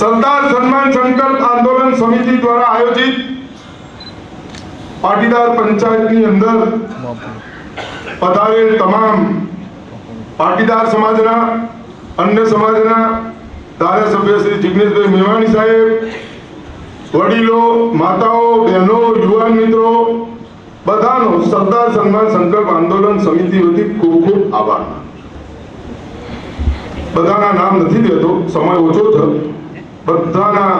સરદાર સન્માન સંકલ્પ આંદોલન સમિતિ દ્વારા આયોજિત પાટીદાર પંચાયતની અંદર પધારેલ તમામ પાટીદાર સમાજના, અન્ય સમાજના ધારાસભ્ય શ્રી જિગ્નેશભાઈ મેવાણી સાહેબ, વડીલો, માતાઓ, બહેનો, યુવાન મિત્રો, બધાનો સરદાર સન્માન સંકલ્પ આંદોલન સમિતિ વતી ખૂબ ખૂબ આભાર. બધાના નામ નથી લેતો, સમય ઓછો છે બધાના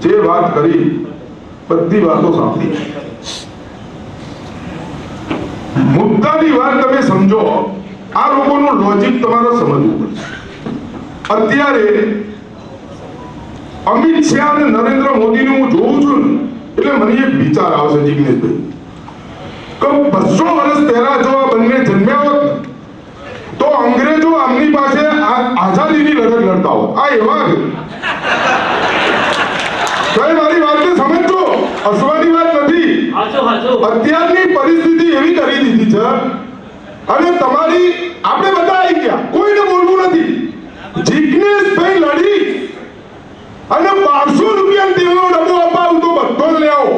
જે વાત કરી, બધી વાતો સાંભળી. મુદ્દાની વાત તમે સમજો, આ લોકોનું લોજિક તમારે સમજવું પડશે. અત્યારે અમિત શાહ અને નરેન્દ્ર મોદીનું હું જોઉં છું એટલે મને એક વિચાર આવશે જીગ્નેશભાઈ. કે બસો વર્ષ પહેલા જો આ બંને જન્મ્યા હોત તો અંગ્રેજો આમની પાસે આઝાદીની લડત લડતા હોત આ એવા મારી વાતને સમજો હસવાની વાત નથી. અત્યારની પરિસ્થિતિ એવી કરી દીધી છે. અને તમારી આપણે બધા આવી ગયા. કોઈને બોલવું નથી. જિગ્નેશભાઈ લડી અને બારસો રૂપિયા તેલનો ડબ્બો અપાવું તો બધો જ લઈ આવો.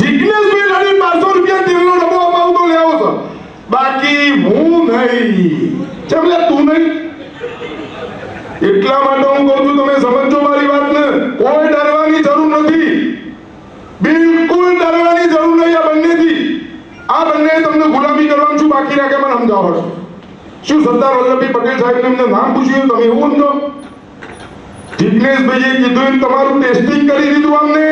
જિગ્નેશભાઈ લડી બારસો રૂપિયા તેલનો ડબ્બો અપાવું તો લઈ આવો છો બાકી હું નહીં. ચમ લે તું નહીં? એટલા માટે હું કહું છું, તમે સમજો મારી વાતને. કોઈ ડરવાની જરૂર નથી. બિલકુલ ડરવાની જરૂર નહીં આ બંનેથી. આ બંને તમને ગુલામી કરવાનું છું, બાકી રાખે મને સમજાવો શું સરદાર વલ્લભભાઈ પટેલ સાહેબને એમને નામ પૂછ્યું તમે એવું સમજો? જિગ્નેશભાઈએ કીધું તમારું ટેસ્ટિંગ કરી દીધું અમને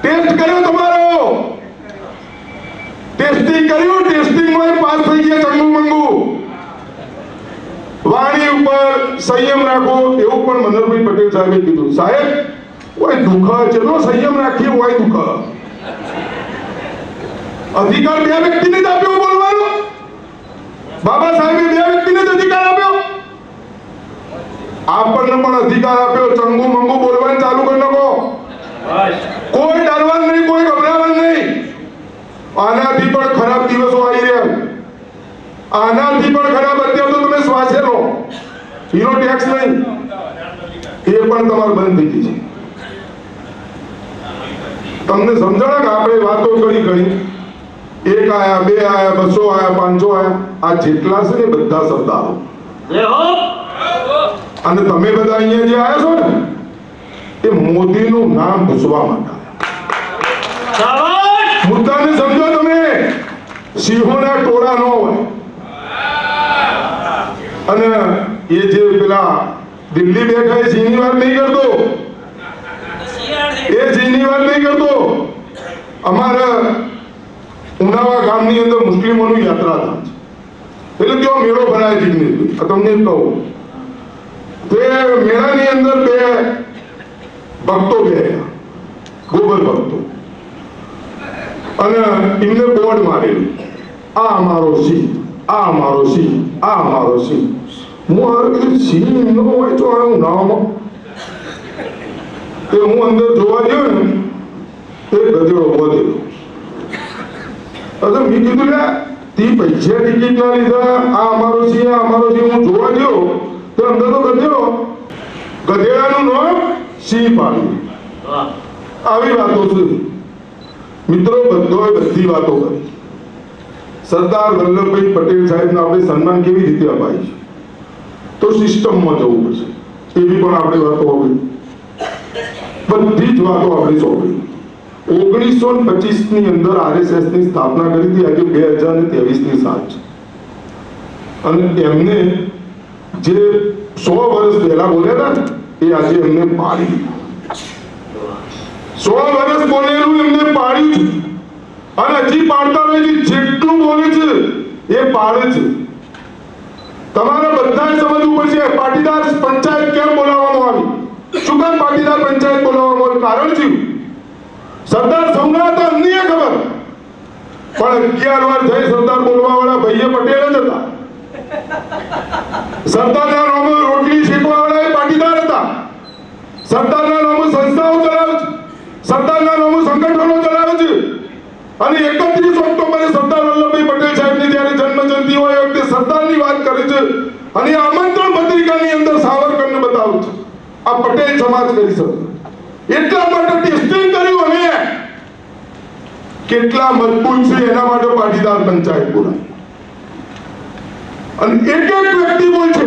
ટેસ્ટ કર્યો તમારો. ટેસ્ટિંગ કર્યું ટેસ્ટિંગમાં પાસ થઈ ગયા ચંગુ મંગુ. વાણી ઉપર સંયમ રાખો એવું પણ મનોહરભાઈ પટેલ સાહેબે કીધું. સાહેબ કોઈ દુઃખ ચલો સંયમ રાખીએ હોય દુઃખ. અધિકાર બે વ્યક્તિને જ આપ્યો બોલવાનો. બાબા સાહેબે બે વ્યક્તિને જ અધિકાર આપ્યો. આપણને પણ અધિકાર આપ્યો ચંગુ મંગુ બોલવાનું ચાલુ કરી નાખો. કોઈ ડરવાનું નહીં કોઈ ગભરાવાનું નહીં. આનાથી પણ ખરાબ દિવસો આવી રહ્યા આનાથી પણ ખરાબ અત્યારે તો તમે શ્વાસે લો. હીરો ટેક્સ નહીં. એ પણ તમારું બંધ થઈ ગઈ છે. તમને સમજાણા કે આપણે વાતો કરી કરી એક આયા બે આયા બસો આયા પાંચસો આયા. આ જેટલા છે ને બધા સરદારો અને તમે બધા અહીંયા જે આવ્યા છો ને એ મોદીનું નામ ભૂસવા માટે આવ્યા શાબાશ મુદ્દાને સમજો તમે સિંહોના ટોળા ન હોય. અને એ જે પેલા દિલ્હી બેઠા એ સિંહની વાત નહીં કરતો. એ સિંહની વાત નહીં કરતો. અમારા ઉનાવા ગામની અંદર મુસ્લિમોનું થાય છે. એટલે ત્યાં મેળો ભરાય છે તમને કહું. તે મેળાની અંદર બે ભક્તો ગયા ગોબર ભક્તો. અને એમને બોર્ડ મારેલું. આ અમારો સિંહ આ અમારો સિંહ આ અમારો સિંહ. હું આ કીધું સિંહ નો હોય તો આ હું નામાં તે હું અંદર જોવા ગયો ને તે ગધેડો વધેલો અરે મેં કીધું ને તે પૈસા ટિકિટ ના લીધા આ અમારો સિંહ આ અમારો સિંહ. હું જોવા ગયો તો અંદર તો ગધેડો ગધેડાનું નામ સિંહ પાડ્યું. આવી વાતો છે. મિત્રો, બધોએ બધી વાતો કરી. સરદાર વલ્લભભાઈ પટેલ સાહેબને આપણે સન્માન કેવી રીતે અપાય છે? તો સિસ્ટમમાં જવું પડશે. એવી પણ આપણે વાતો હોવી બધી જ વાતો આપણે સોંપી. ઓગણીસો પચીસની અંદર આરએસએસની સ્થાપના કરી હતી. આજે બે હજાર ને ત્રેવીસની સાલ છે. અને એમને જે સો વર્ષ પહેલા બોલ્યા ને, એ આજે એમને પાડી દીધા. સો વર્ષ બોલેલું એમને પાડ્યું છે. અને હજી પાડતા છે. જેટલું બોલે છે, એ પાડે છે. તમારે બધાએ સમજવું પડશે, પાટીદાર પંચાયત કેમ બોલાવવામાં આવી? શું કામ પાટીદાર પંચાયત બોલાવવામાં આવી? કારણ શું? સરદાર સૌના હતા અમને ખબર. પણ અગિયાર વાર જય સરદાર બોલવા વાળા ભાઈએ પટેલ જ હતા. સરદારના રોટલી શેકવા વાળા પાટીદાર હતા. સરદારના નામે સંસ્થાઓ ચલાવે છે સરદારના સંગઠનો ચલાવે છે. અને એકત્રીસ ઓક્ટોબરે સરદાર વલ્લભભાઈ પટેલ સાહેબની જ્યારે જન્મ જયંતિ હોય વખતે સરદારની વાત કરે છે. અને આમંત્રણ પત્રિકાની અંદર સાવરકરને બનાવ છે. આ પટેલ સમાજ કરી શકે. એટલા માટે ટેસ્ટિંગ કર્યું અમે કેટલા મજબૂત છે એના માટે પાટીદાર પંચાયત બોલાવી અને એક એક વ્યક્તિ બોલ છે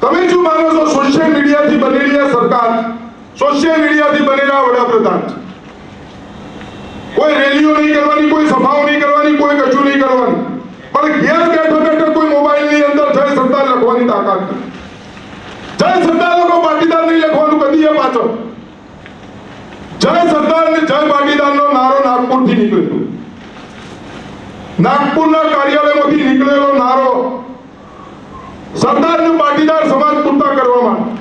તમે શું માનો છો સોશિયલ મીડિયાથી બનેલી આ સરકાર સોશિયલ મીડિયાથી બનેલા વડાપ્રધાન. કોઈ રેલીઓ નહીં કરવાની, કોઈ સભાઓ નહીં કરવાની, કોઈ કશું નહીં કરવાનું. પણ ઘેર બેઠા બેઠા કોઈ મોબાઈલની અંદર જય સરદાર લખવાની તાકાત નથી. જય સરદાર લોકો પાટીદાર નહીં લખવાનું કદી એ પાછળ. જય સરદાર ને જય પાટીદાર નો નારો નાગપુરથી નીકળ્યો નાગપુરના કાર્યાલયમાંથી નીકળેલો નારો સરદાર પાટીદાર સમાજ પૂરતા કરવા માટે.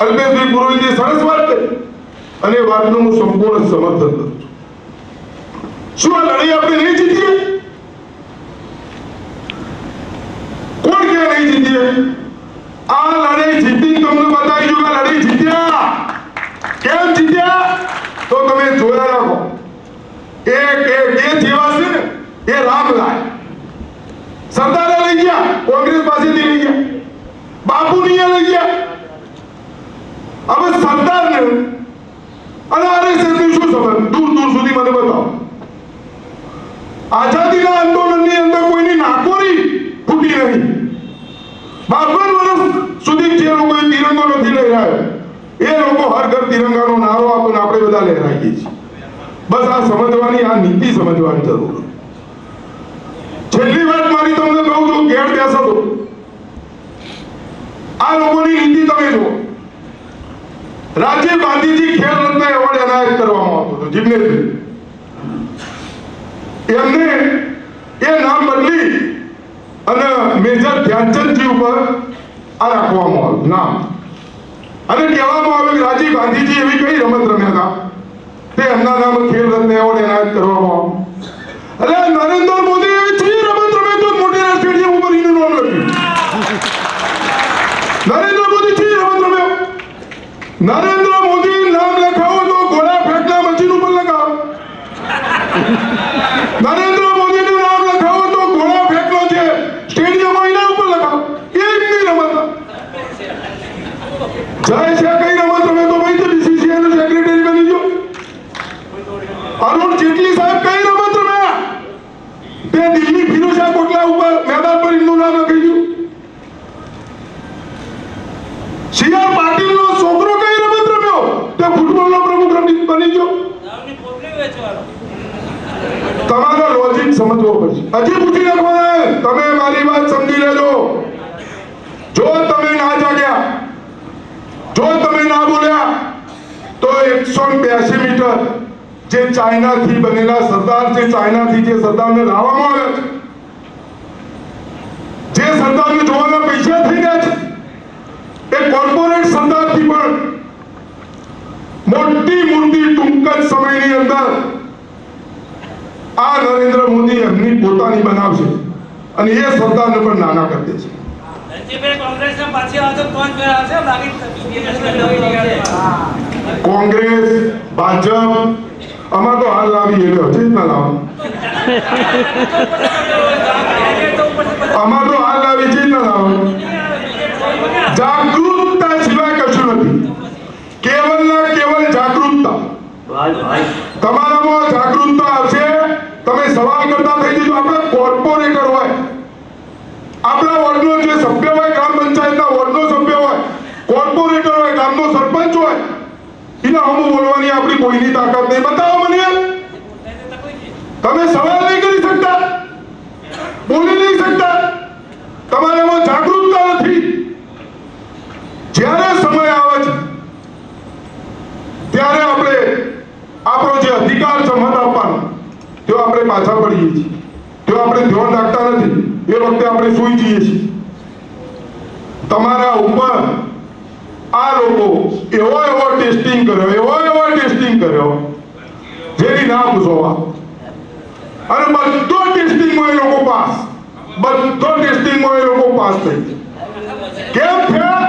અલ્પેશભાઈ પુરોહિતે સરસ વાત અને વાતનું હું સંપૂર્ણ સમર્થન કરું શું આ લડાઈ આપણે નહીં જીતીએ? કોણ ક્યાં નહીં જીતીએ આ લડાઈ જીતી તમને બતાવી દઉં કે આ લડાઈ જીત્યા કેમ જીત્યા તો તમે જોયા રાખો એક એક બે જેવા છે ને એ રામ લાય સરદારે લઈ ગયા કોંગ્રેસ પાસેથી લઈ ગયા બાપુની લઈ ગયા હવે સરદારને અને આરએસએસનું શું સંબંધ દૂર દૂર સુધી મને બતાવો. આઝાદીના આંદોલનની અંદર કોઈની નાકોરી ફૂટી નહીં બાવન વર્ષ સુધી જે લોકોએ તિરંગો નથી લહેરાયો એ લોકો હર ઘર તિરંગાનો નારો આપીને આપણે બધા લહેરાઈએ છીએ. બસ આ સમજવાની, આ નીતિ સમજવાની જરૂર છેલ્લી વાત મારી તમને કહું છું, ઘેર બેસો તો. આ લોકોની નીતિ તમે જુઓ. રાજીવ ગાંધીજી ખેલ રત્ન એવોર્ડ એનાયત કરવામાં આવતો હતો, જિમ્નેશભાઈ. એમને એ નામ બદલી અને મેજર ધ્યાનચંદજી ઉપર આ રાખવામાં આવ્યું, નામ. અને કહેવામાં આવ્યું કે રાજીવ ગાંધીજી એવી કઈ રમત રમ્યા હતા તે એમના નામ ખેલ રત્ન એવોર્ડ એનાયત કરવામાં આવ્યો અરે નરેન્દ્ર મોદી એવી ચી રમત રમે તો મોટેરા સ્ટેડિયમ ઉપર એનું નામ લખ્યું નરેન્દ્ર મોદી ચી રમત રમ્યો નરેન્દ્ર મોદી નામ લખાવો તો ઘોડા ફેંકના મશીન ઉપર લગાવો. નરેન્દ્ર મોદીનું નામ લખાવો તો ઘોડા ફેંકનો છે. સ્ટેડિયમ એના ઉપર લખાવો એ એમની રમત. જય છે કઈ રમત તમે તો ભાઈ બીસીસીઆઈ નો સેક્રેટરી બની ગયો. અરુણ જેટલી સાહેબ કઈ રમત રમ્યા તે દિલ્હી ફિરોઝા કોટલા ઉપર મેદાન પર એમનું નામ લખી ગયું. સી આર સમજવો પડશે. હજી પૂછી નાખવાના તમે મારી વાત સમજી લેજો. જો તમે ના જાગ્યા, જો તમે ના બોલ્યા, તો એકસો બ્યાસી મીટર જે ચાઇનાથી બનેલા સરદાર, જે ચાઇનાથી જે સરદારને લાવવામાં આવ્યા છે, જે સરદારને જોવાના પૈસા થઈ ગયા છે, એ કોર્પોરેટ સરદારથી પણ મોટી મોટી ટૂંક જ સમયની અંદર આ નરેન્દ્ર મોદી એમની પોતાની બનાવશે અને એ સરદારને પણ નાના કરી દેશે કોંગ્રેસ ભાજપ આમાં તો હાલ લાવી એટલે હજી જ ના લાવ. આમાં તો હાલ લાવી છે જ ના લાવ. જાગૃતતા સિવાય કશું નથી. કેવલ ના કેવલ જાગૃતતા તમારામાં જાગૃતતા આવશે તમે સવાલ કરતા થઈ જજો. આપણા કોર્પોરેટર હોય, આપણા વોર્ડનો જે સભ્ય હોય, ગ્રામ પંચાયતના વોર્ડનો સભ્ય હોય કોર્પોરેટર હોય, ગામનો સરપંચ હોય, એના હમું બોલવાની આપણી કોઈની તાકાત નહીં. બતાવો મને. તમે સવાલ નહીં કરી શકતા. બોલી નહીં શકતા. તમારામાં જાગૃતતા નથી. જ્યારે સમય આવે છે, ત્યારે આપણે આપણો જે અધિકાર છે મત આપવાનો તે આપણે પાછા પડીએ છીએ. તે આપણે ધ્યાન રાખતા નથી, એ વખતે આપણે સૂઈ જઈએ છીએ. તમારા ઉપર આ લોકો એવો એવો ટેસ્ટિંગ કર્યો, એવો એવો ટેસ્ટિંગ કર્યો, જેની ના પૂછવા અને બધો ટેસ્ટિંગમાં એ લોકો પાસ. બધો ટેસ્ટિંગમાં એ લોકો પાસ થઈ. કેમ થયા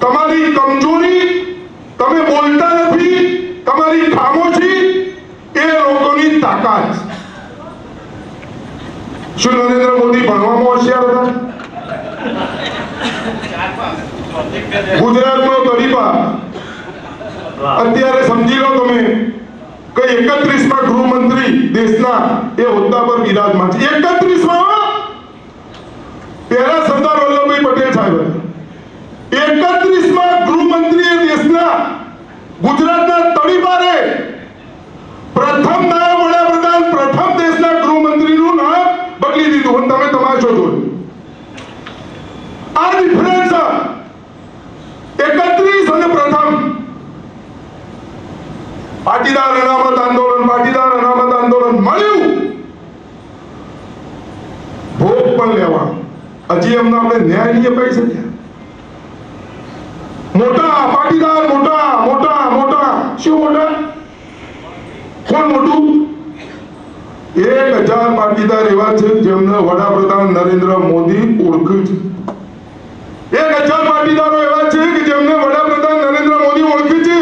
તમારી કમજોરી તમે બોલતા નથી તમારી ખામોશી એ લોકોની તાકાત છે. શું નરેન્દ્ર મોદી ભણવામાં હોશિયાર હતા ગુજરાતનો ગરીબા અત્યારે સમજી લો તમે કે એકત્રીસમાં ગૃહમંત્રી દેશના એ હોદ્દા પર બિરાજમાન છે. એકત્રીસમાં પહેલા સરદાર વલ્લભભાઈ પટેલ સાહેબ એકત્રીસમાં ગૃહમંત્રી એ દેશના ગુજરાતના તળીપારે પ્રથમ નાયબ વડાપ્રધાન પ્રથમ દેશના ગૃહમંત્રીનું નામ બદલી દીધું અને તમે તમાશો જોયો આ ડિફરન્સ એકત્રીસ અને પ્રથમ પાટીદાર અનામત આંદોલન પાટીદાર અનામત આંદોલન મળ્યું ભોગ પણ લેવા હજી એમને આપણે ન્યાય નહીં અપાઈ મોટા, પાટીદાર, મોટા મોટા મોટા. શું મોટા? કોણ મોટું? એક હજાર પાટીદાર એવા છે જેમને વડાપ્રધાન નરેન્દ્ર મોદી ઓળખે છે. એક હજાર પાટીદારો એવા છે કે જેમને વડાપ્રધાન નરેન્દ્ર મોદી ઓળખે છે.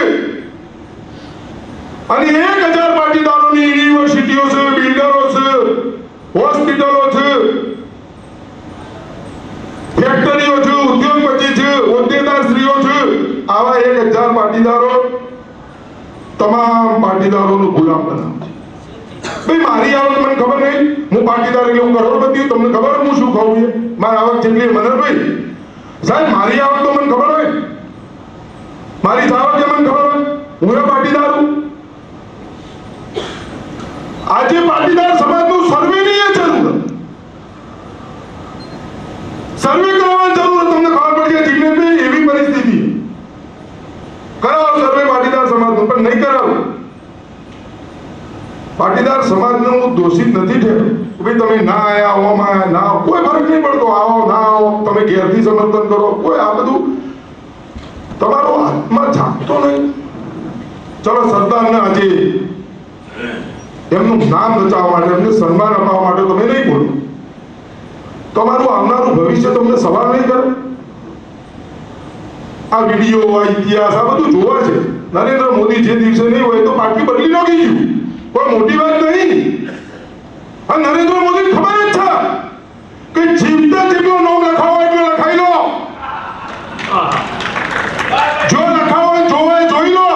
અને એક હજાર પાટીદારોની યુનિવર્સિટીઓ છે, બિલ્ડરો છે, હોસ્પિટલો છે ફેક્ટરીઓ છે, ઉદ્યોગપતિ છે, હોદ્દેદાર સ્ત્રીઓ છે, આવા એક હજાર પાટીદારો, તમામ પાટીદારોનું ગુલામ બનાવે ભાઈ, મારી આવક મને ખબર નહીં. હું પાટીદાર એટલે હું કરોડપતિ તમને ખબર હું શું ખાવું છે? મારી આવક જેટલી મનરભાઈ સાહેબ, મારી આવક તો મને ખબર હોય. મારી આવક મને ખબર હોય. હું એ પાટીદાર હું આજે પાટીદાર સમાજનું સર્વે ની એ જરૂર સર્વે કરવાની જરૂર તમને ખબર પડી કે જિગ્નેશભાઈ એવી પરિસ્થિતિ. કરાવો સર્વે પાટીદાર સમાજનું, પણ નહીં કરાવો. પાટીદાર સમાજનું હું દોષિત નથી ઠેર ભાઈ, તમે ના આયા, ઓમાં ના. કોઈ ફરક નહીં પડતો. આવો, ના આવો. તમે ઘેરથી સમર્થન કરો. કોઈ આ બધું તમારો આત્મા જાગતો નહીં. ચલો, સરદારને આજે એમનું નામ બચાવવા માટે, એમને સન્માન અપાવવા માટે તમે નહીં બોલો તમારું આવનારું ભવિષ્ય તમને સવાલ નહીં કરે? આ વીડિયો આ ઇતિહાસ આ બધું જોવા છે. નરેન્દ્ર મોદી જે દિવસે નહીં હોય તો પાર્ટી બદલી નાખી ગયું. કોઈ મોટી વાત નહીં. આ નરેન્દ્ર મોદી ખબર જ છે. કે જીવતા જેટલો નોમ લખાવો એટલો લખાઈ લો. જો લખાવો હોય, જોવો જોઈ લો.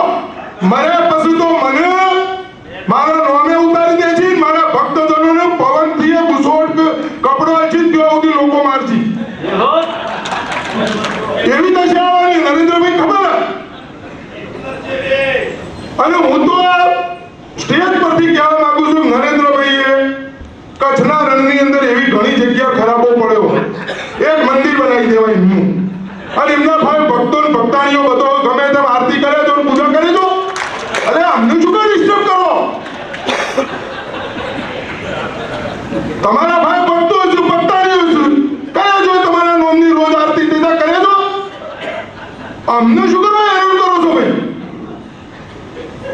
મર્યા પછી તો મને મારા નામે ઉતારી દે છે મારા ભક્તજનોને પવનથી એ ઘૂસોટ કપડો છે ત્યાં સુધી લોકો મારશે એવી દશા આવવાની નરેન્દ્રભાઈ ખબર અને હું તો સ્ટેજ પરથી કહેવા માંગુ છું, નરેન્દ્રભાઈએ કચ્છના રણની અંદર એવી ઘણી જગ્યા ખરાબો પડ્યો. એક મંદિર બનાવી દેવાય એમનું. અને એમના ભાઈ ભક્તો ભક્તાણીઓ બધો ગમે તેમ આરતી કરે તો પૂજા કરે તો. અરે અમને શું કઈ ડિસ્ટર્બ કરો? તમારા ભાઈ ભક્તો છું ભક્તાણીઓ છું. કરે જો તમારા નોમની રોજ આરતી દીધા કરે તો? અમને શું કરવા હેરાન કરો છો ભાઈ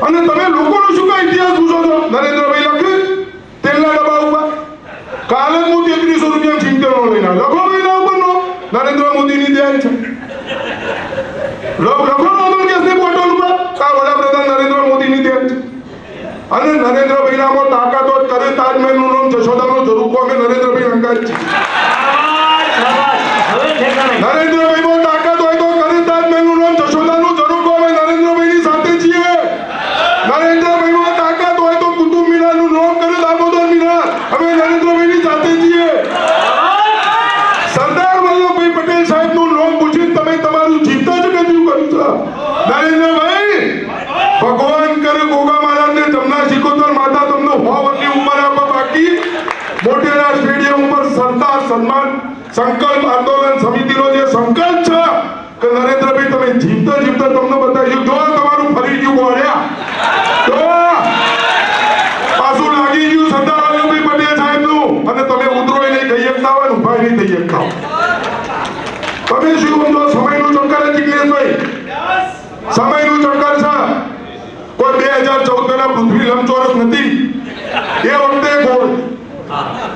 અને તમે લોકોનો છો નરેન્દ્રભાઈ લખે, તેલના ડબ્બા ઉપર. કાલે હું તેત્રીસો રૂપિયા સિત્તેરનો લઈને લખો ભાઈ ઉપર નો નરેન્દ્ર મોદીની દેન છે. લખો નોબલ કેસની બોટલ ઉપર. આ વડાપ્રધાન નરેન્દ્ર મોદીની દેન છે. અને નરેન્દ્રભાઈ નામો તાકાત કરે, તાજમહેલનું નામ જશોદાનો જરૂર અમે નરેન્દ્રભાઈ અંગાત છે. જીવતા જીવતા તમને બતાવ્યું જો તમારું ફરી ગયું ગોળ્યા, તો પાછું લાગી ગયું સરદાર પટેલ સાહેબનું. અને તમે ઉતરોય નહીં થઈ શકતા હોય ને ઊભા નહીં થઈ શકતા તમે શું સમજો સમયનું ચક્કર છે સમયનું ચક્કર છે. કોઈ બે હજાર ચૌદ ના પૃથ્વી લંબચોરસ નથી. એ વખતે ગોળ.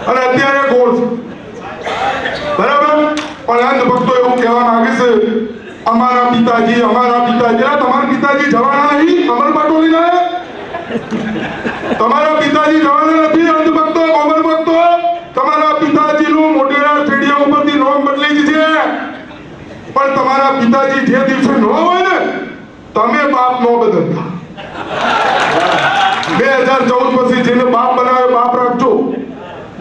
અને અત્યારે ગોળ. બરાબર? પણ અંધ ભક્તો એવું કહેવા માંગે છે અમારા પિતાજી અમારા પિતાજી તમારા પિતાજી જવાના નહીં, અમર પટોલી ના તમારા પિતાજી જવાના નથી, અંધભક્તો અમર ભક્તો તમારા પિતાજીનું મોટેરા સ્ટેડિયમ ઉપરથી નોમ બદલી છે. પણ તમારા પિતાજી જે દિવસે ન હોય ને, તમે બાપ નો બદલતા. બે હજાર ચૌદ પછી જેને બાપ બનાવે બાપ રાખજો.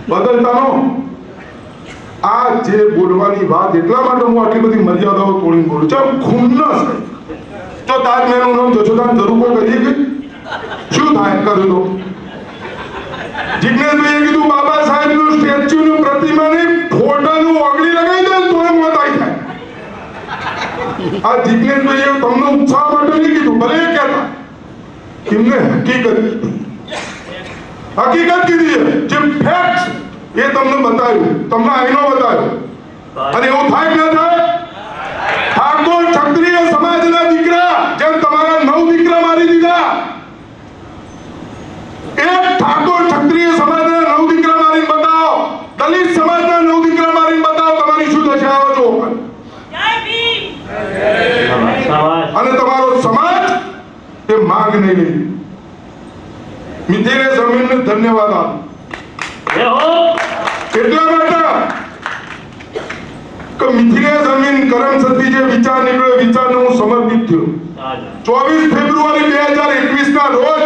બદલતા નો. આ જે બોલવાની વાત એટલા માટે હું આટલી બધી મર્યાદાઓ તોડીને બોલું છું. ખુન્નસ તો તાજમહેલનું નામ જશોદાન જરૂર કરીએ કે? શું થાય? કર્યું તો. જિજ્ઞેશભાઈએ કીધું, બાબા સાહેબનું સ્ટેચ્યુનું પ્રતિમાને ફોટાનું ઓગળી લગાવી દે તો એમ વાત આવી થાય. આ જિજ્ઞેશભાઈએ તમને ઉત્સાહ માટે નહીં કીધું, ભલે કહેતા. એમને હકીકત હકીકત કીધી છે. જે ફેક્ટ એ તમને બતાવ્યું. તમને આઈનો બતાવ્યો. અને એવું થાય કે ન થાય? ઠાકોર ક્ષત્રિય સમાજના દીકરા, જેમ તમારા નવ દીકરા મારી દીધા. એક ઠાકોર ક્ષત્રિય સમાજના નવ દીકરા મારીને બતાવો. દલિત સમાજના નવ દીકરા મારીને બતાવો, તમારી શું દશા આવો શાબાશ. અને તમારો સમાજ એ માગ નહીં લે મિથિલે જમીનને ધન્યવાદ આપો જય હો એટલા માટે કે મિથિલે કરમસદથી જે વિચાર નીકળ્યો વિચારને હું સમર્પિત થયો. ચોવીસ ફેબ્રુઆરી બે હજાર એકવીસ ના રોજ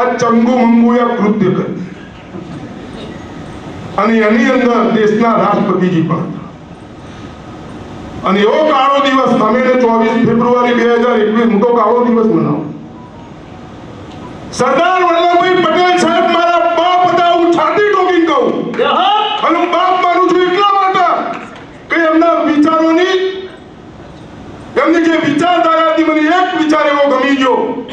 આ ચંગુ મંગુયા કૃત્ય કર્યું. અને એની અંદર દેશના રાષ્ટ્રપતિજી પણ અને એવો કાળો દિવસ તમે ચોવીસ ફેબ્રુઆરી બે હજાર એકવીસ મોટો કાળો દિવસ મનાવો. સરદાર વલ્લભભાઈ પટેલ સાહેબ મારા બાપ હતા હું છાતી ટોકી કહું જય હો અને હું બાપ માનું છું એટલા માટે કે એમના વિચારોની એમની જે વિચારધારા હતી મને એક વિચાર એવો ગમી ગયો.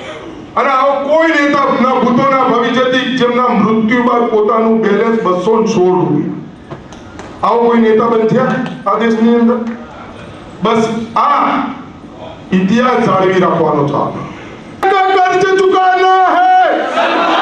અને આવો કોઈ નેતા ના ભૂતોના ભવિષ્યથી જેમના મૃત્યુ બાદ પોતાનું બેલેન્સ બસો સોળ રૂપિયા. આવો કોઈ નેતા બન્યા આ દેશની અંદર? બસ આ ઇતિહાસ જાળવી રાખવાનો છે. ચુકાના હૈ.